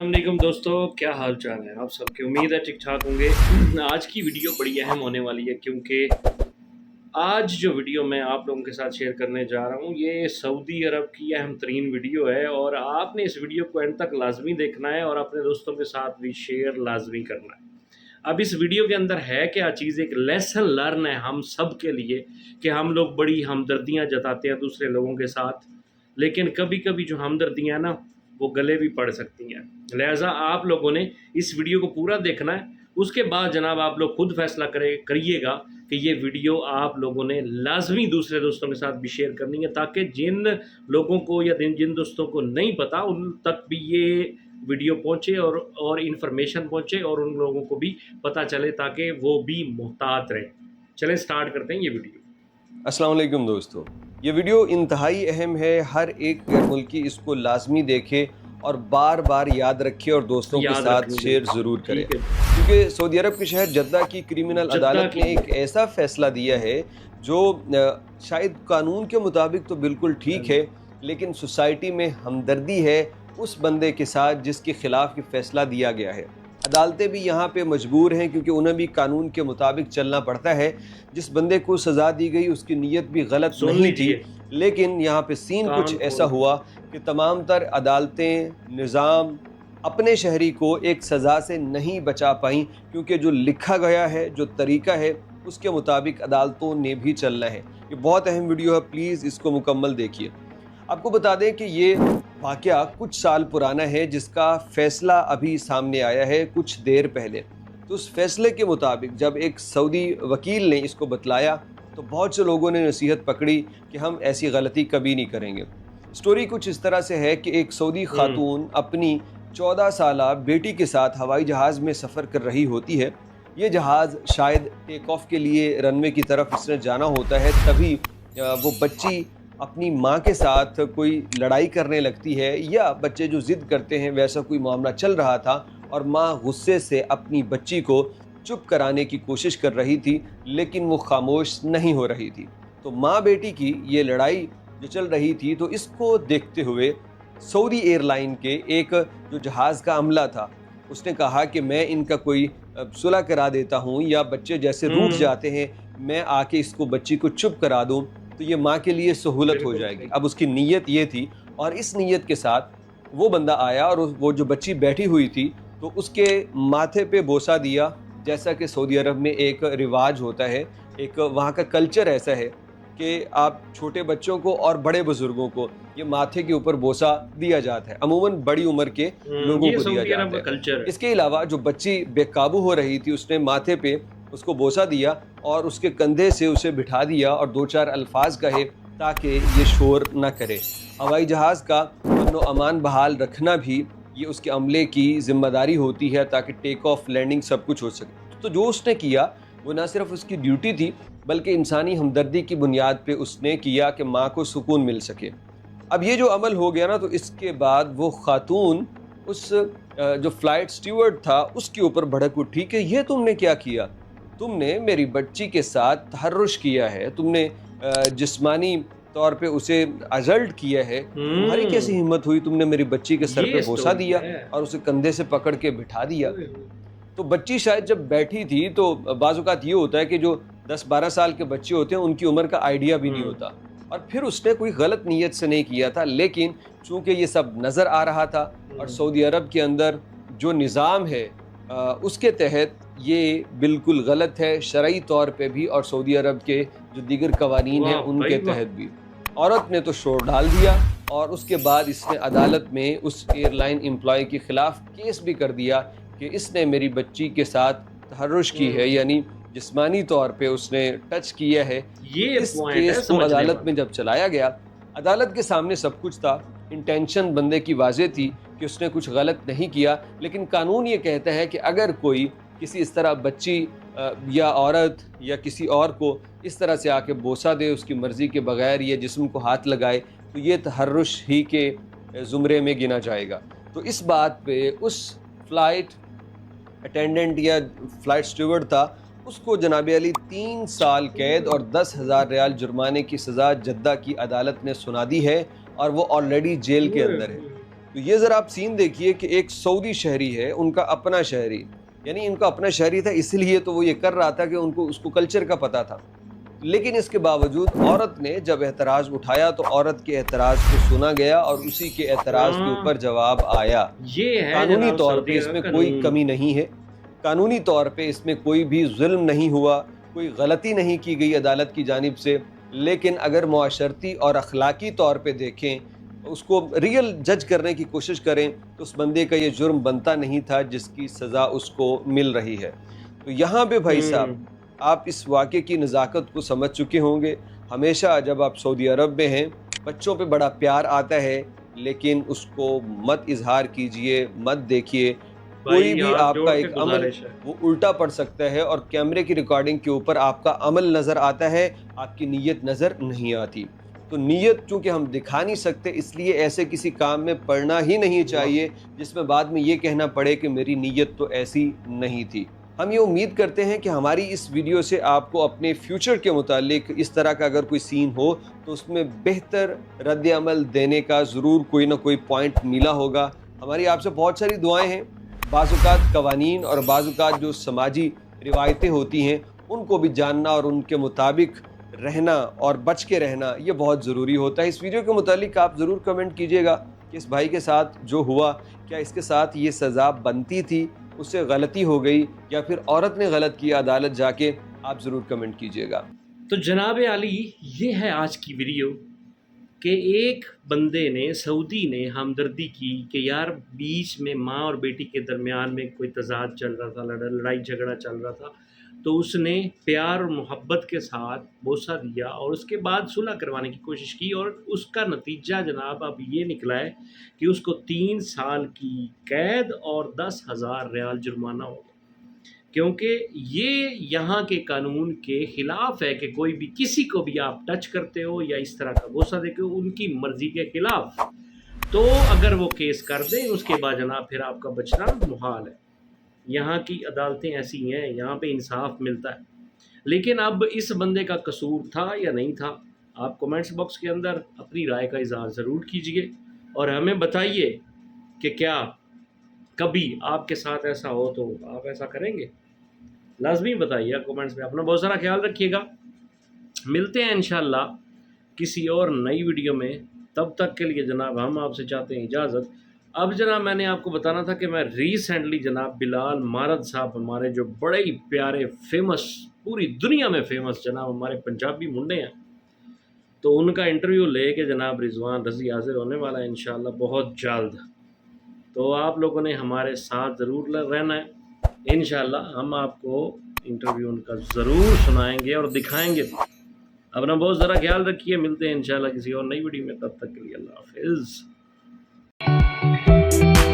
السلام علیکم دوستو، کیا حال چال ہے؟ آپ سب کی امید ہے ٹھیک ٹھاک ہوں گے۔ آج کی ویڈیو بڑی اہم ہونے والی ہے کیونکہ آج جو ویڈیو میں آپ لوگوں کے ساتھ شیئر کرنے جا رہا ہوں، یہ سعودی عرب کی اہم ترین ویڈیو ہے اور آپ نے اس ویڈیو کو اینڈ تک لازمی دیکھنا ہے اور اپنے دوستوں کے ساتھ بھی شیئر لازمی کرنا ہے۔ اب اس ویڈیو کے اندر ہے کیا چیز ایک لیسن لرن ہے ہم سب کے لیے کہ ہم لوگ بڑی ہمدردیاں جتاتے ہیں دوسرے لوگوں کے ساتھ۔ لیکن کبھی کبھی جو ہمدردیاں نا وہ گلے بھی پڑ سکتی ہیں۔ لہٰذا آپ لوگوں نے اس ویڈیو کو پورا دیکھنا ہے۔ اس کے بعد جناب آپ لوگ خود فیصلہ کرے کریے گا کہ یہ ویڈیو آپ لوگوں نے لازمی دوسرے دوستوں کے ساتھ بھی شیئر کرنی ہے تاکہ جن لوگوں کو یا جن دوستوں کو نہیں پتا، ان تک بھی یہ ویڈیو پہنچے اور اور انفارمیشن پہنچے اور ان لوگوں کو بھی پتہ چلے تاکہ وہ بھی محتاط رہیں۔ چلیں سٹارٹ کرتے ہیں یہ ویڈیو۔ السلام علیکم دوستو۔ یہ ویڈیو انتہائی اہم ہے ہر ایک غیر ملکی اس کو لازمی دیکھے اور بار بار یاد رکھے اور دوستوں کے ساتھ۔ شیئر ضرور کرے۔ کیونکہ سعودی عرب کے شہر جدہ کی کرمنل جدہ عدالت نے ایک ایسا فیصلہ دیا ہے جو شاید قانون کے مطابق تو بالکل ٹھیک ہے لیکن سوسائٹی میں ہمدردی ہے اس بندے کے ساتھ جس کے خلاف یہ فیصلہ دیا گیا ہے۔ عدالتیں بھی یہاں پہ مجبور ہیں کیونکہ انہیں بھی قانون کے مطابق چلنا پڑتا ہے۔ جس بندے کو سزا دی گئی اس کی نیت بھی غلط نہیں تھی۔ لیکن یہاں پہ سین کچھ۔ ایسا ہوا کہ تمام تر عدالتیں نظام اپنے شہری کو ایک سزا سے نہیں بچا پائیں۔ کیونکہ جو لکھا گیا ہے جو طریقہ ہے اس کے مطابق عدالتوں نے بھی چلنا ہے۔ یہ بہت اہم ویڈیو ہے پلیز اس کو مکمل دیکھیے۔ آپ کو بتا دیں کہ یہ واقعہ کچھ سال پرانا ہے جس کا فیصلہ ابھی سامنے آیا ہے کچھ دیر پہلے۔ تو اس فیصلے کے مطابق جب ایک سعودی وکیل نے اس کو بتلایا تو بہت سے لوگوں نے نصیحت پکڑی کہ ہم ایسی غلطی کبھی نہیں کریں گے۔ سٹوری کچھ اس طرح سے ہے کہ ایک سعودی خاتون اپنی چودہ سالہ بیٹی کے ساتھ ہوائی جہاز میں سفر کر رہی ہوتی ہے۔ یہ جہاز شاید ٹیک آف کے لیے رن وے کی طرف اس نے جانا ہوتا ہے تبھی وہ بچی اپنی ماں کے ساتھ کوئی لڑائی کرنے لگتی ہے یا بچے جو ضد کرتے ہیں ویسا کوئی معاملہ چل رہا تھا اور ماں غصے سے اپنی بچی کو چپ کرانے کی کوشش کر رہی تھی لیکن وہ خاموش نہیں ہو رہی تھی تو ماں بیٹی کی یہ لڑائی جو چل رہی تھی تو اس کو دیکھتے ہوئے سعودی ایئر لائن کے ایک جو جہاز کا عملہ تھا اس نے کہا کہ میں ان کا کوئی صلح کرا دیتا ہوں یا بچے جیسے روٹ۔ جاتے ہیں میں آ کے اس کو بچی کو چپ کرا دوں تو یہ ماں کے لیے سہولت ہو جائے گی۔ اب اس کی نیت یہ تھی اور اس نیت کے ساتھ وہ بندہ آیا اور وہ جو بچی بیٹھی ہوئی تھی تو اس کے ماتھے پہ بوسا دیا۔ جیسا کہ سعودی عرب میں ایک رواج ہوتا ہے ایک وہاں کا کلچر ایسا ہے کہ آپ چھوٹے بچوں کو اور بڑے بزرگوں کو یہ ماتھے کے اوپر بوسا دیا جاتا ہے۔ عموماً بڑی عمر کے لوگوں کو دیا جاتا ہے۔ اس کے علاوہ جو بچی بے قابو ہو رہی تھی اس نے ماتھے پہ اس کو بوسا دیا اور اس کے کندھے سے اسے بٹھا دیا اور دو چار الفاظ کہے تاکہ یہ شور نہ کرے۔ ہوائی جہاز کا امن و امان بحال رکھنا بھی یہ اس کے عملے کی ذمہ داری ہوتی ہے تاکہ ٹیک آف لینڈنگ سب کچھ ہو سکے۔ تو جو اس نے کیا، وہ نہ صرف اس کی ڈیوٹی تھی، بلکہ انسانی ہمدردی کی بنیاد پہ اس نے کیا کہ ماں کو سکون مل سکے۔ اب یہ جو عمل ہو گیا نا، تو اس کے بعد وہ خاتون، اس جو فلائٹ سٹیورڈ تھا، اس کے اوپر بھڑک اٹھی کہ یہ تم نے کیا کیا؟ تم نے میری بچی کے ساتھ تحرش کیا ہے تم نے جسمانی طور پہ اسے ازلٹ کیا ہے تمہاری۔ کیسی ہمت ہوئی تم نے میری بچی کے سر پہ بوسا دیا۔ اور اسے کندھے سے پکڑ کے بٹھا دیا تو بچی شاید جب بیٹھی تھی تو بعض اوقات یہ ہوتا ہے کہ جو دس بارہ سال کے بچے ہوتے ہیں ان کی عمر کا آئیڈیا بھی نہیں۔ ہوتا اور پھر اس نے کوئی غلط نیت سے نہیں کیا تھا لیکن چونکہ یہ سب نظر آ رہا تھا اور سعودی عرب کے اندر جو نظام ہے اس کے تحت یہ بالکل غلط ہے شرعی طور پہ بھی اور سعودی عرب کے جو دیگر قوانین ہیں ان کے۔ تحت بھی عورت نے تو شور ڈال دیا اور اس کے بعد اس نے عدالت میں اس ایئر لائن امپلائی کے خلاف کیس بھی کر دیا کہ اس نے میری بچی کے ساتھ تحرش کی ہے۔ یعنی جسمانی طور پہ اس نے ٹچ کیا ہے یہ اس کیس کو عدالت۔ میں جب چلایا گیا عدالت کے سامنے سب کچھ تھا انٹینشن بندے کی واضح تھی کہ اس نے کچھ غلط نہیں کیا لیکن قانون یہ کہتا ہے کہ اگر کوئی کسی اس طرح بچی یا عورت یا کسی اور کو اس طرح سے آ کے بوسا دے، اس کی مرضی کے بغیر یا جسم کو ہاتھ لگائے، تو یہ تحرش ہی کے زمرے میں گنا جائے گا۔ تو اس بات پہ اس فلائٹ اٹینڈنٹ یا فلائٹ سٹیورڈ تھا، اس کو جناب علی تین سال قید اور دس ہزار ریال جرمانے کی سزا جدہ کی عدالت نے سنا دی ہے اور وہ آلریڈی جیل کے اندر ہے۔ تو یہ ذرا آپ سین دیکھیے کہ ایک سعودی شہری ہے، ان کا اپنا شہری۔ یعنی ان کا اپنا شہری تھا اس لیے تو وہ یہ کر رہا تھا کہ ان کو اس کو کلچر کا پتہ تھا۔ لیکن اس کے باوجود عورت نے جب اعتراض اٹھایا تو عورت کے اعتراض کو سنا گیا اور اسی کے اعتراض کے اوپر جواب آیا۔ یہ ہے قانونی طور پہ اس میں کوئی۔ کمی نہیں ہے۔ قانونی طور پہ اس میں کوئی بھی ظلم نہیں ہوا کوئی غلطی نہیں کی گئی عدالت کی جانب سے۔ لیکن اگر معاشرتی اور اخلاقی طور پہ دیکھیں اس کو ریئل جج کرنے کی کوشش کریں تو اس بندے کا یہ جرم بنتا نہیں تھا جس کی سزا اس کو مل رہی ہے۔ تو یہاں پہ بھائی صاحب آپ اس واقعے کی نزاکت کو سمجھ چکے ہوں گے۔ ہمیشہ جب آپ سعودی عرب میں ہیں بچوں پہ بڑا پیار آتا ہے لیکن اس کو مت اظہار کیجیے مت دیکھیے کوئی بھی آپ کا ایک عمل۔ وہ الٹا پڑ سکتا ہے اور کیمرے کی ریکارڈنگ کے اوپر آپ کا عمل نظر آتا ہے آپ کی نیت نظر نہیں آتی۔ تو نیت چونکہ ہم دکھا نہیں سکتے، اس لیے ایسے کسی کام میں پڑنا ہی نہیں چاہیے، جس میں بعد میں یہ کہنا پڑے کہ میری نیت تو ایسی نہیں تھی۔ ہم یہ امید کرتے ہیں کہ ہماری اس ویڈیو سے آپ کو اپنے فیوچر کے متعلق اس طرح کا اگر کوئی سین ہو، تو اس میں بہتر رد عمل دینے کا ضرور کوئی نہ کوئی پوائنٹ ملا ہوگا۔ ہماری آپ سے بہت ساری دعائیں ہیں۔ بعض اوقات قوانین اور بعض اوقات جو سماجی روایتیں ہوتی ہیں، ان کو بھی جاننا اور ان کے مطابق رہنا اور بچ کے رہنا یہ بہت ضروری ہوتا ہے۔ اس ویڈیو کے متعلق آپ ضرور کمنٹ کیجیے گا کہ اس بھائی کے ساتھ جو ہوا، کیا اس کے ساتھ یہ سزا بنتی تھی، اس سے غلطی ہو گئی یا پھر عورت نے غلط کیا عدالت جا کے آپ ضرور کمنٹ کیجیے گا۔ تو جناب علی، یہ ہے آج کی ویڈیو کہ ایک بندے نے، سعودی نے ہمدردی کی کہ یار بیچ میں ماں اور بیٹی کے درمیان میں کوئی تضاد چل رہا تھا لڑائی جھگڑا چل رہا تھا۔ تو اس نے پیار اور محبت کے ساتھ بوسہ دیا اور اس کے بعد صلح کروانے کی کوشش کی اور اس کا نتیجہ جناب اب یہ نکلا ہے کہ اس کو تین سال کی قید اور دس ہزار ریال جرمانہ ہوگا۔ کیونکہ یہ یہاں کے قانون کے خلاف ہے کہ کوئی بھی کسی کو بھی آپ ٹچ کرتے ہو یا اس طرح کا غصہ دے کے ان کی مرضی کے خلاف۔ تو اگر وہ کیس کر دیں، اس کے بعد جناب پھر آپ کا بچنا محال ہے۔ یہاں کی عدالتیں ایسی ہیں، یہاں پہ انصاف ملتا ہے۔ لیکن اب اس بندے کا قصور تھا یا نہیں تھا، آپ کومنٹس باکس کے اندر اپنی رائے کا اظہار ضرور کیجیے اور ہمیں بتائیے کہ کیا کبھی آپ کے ساتھ ایسا ہو تو آپ ایسا کریں گے؟ لازمی بتائیے کومنٹس میں، اپنا بہت سارا خیال رکھیے گا۔ ملتے ہیں انشاءاللہ کسی اور نئی ویڈیو میں۔ تب تک کے لیے جناب ہم آپ سے چاہتے ہیں اجازت۔ اب جناب میں نے آپ کو بتانا تھا کہ میں ریسنٹلی جناب بلال مارد صاحب ہمارے جو بڑے ہی پیارے فیمس پوری دنیا میں فیمس جناب ہمارے پنجابی منڈے ہیں۔ تو ان کا انٹرویو لے کے جناب رضوان رضی حاضر ہونے والا ہے انشاءاللہ بہت جلد۔ تو آپ لوگوں نے ہمارے ساتھ ضرور رہنا ہے۔ انشاءاللہ ہم آپ کو انٹرویو ان کا ضرور سنائیں گے اور دکھائیں گے۔ اپنا بہت ذرا خیال رکھیے، ملتے ہیں انشاءاللہ کسی اور نئی ویڈیو میں، تب تک کے لیے اللہ حافظ۔ Bye.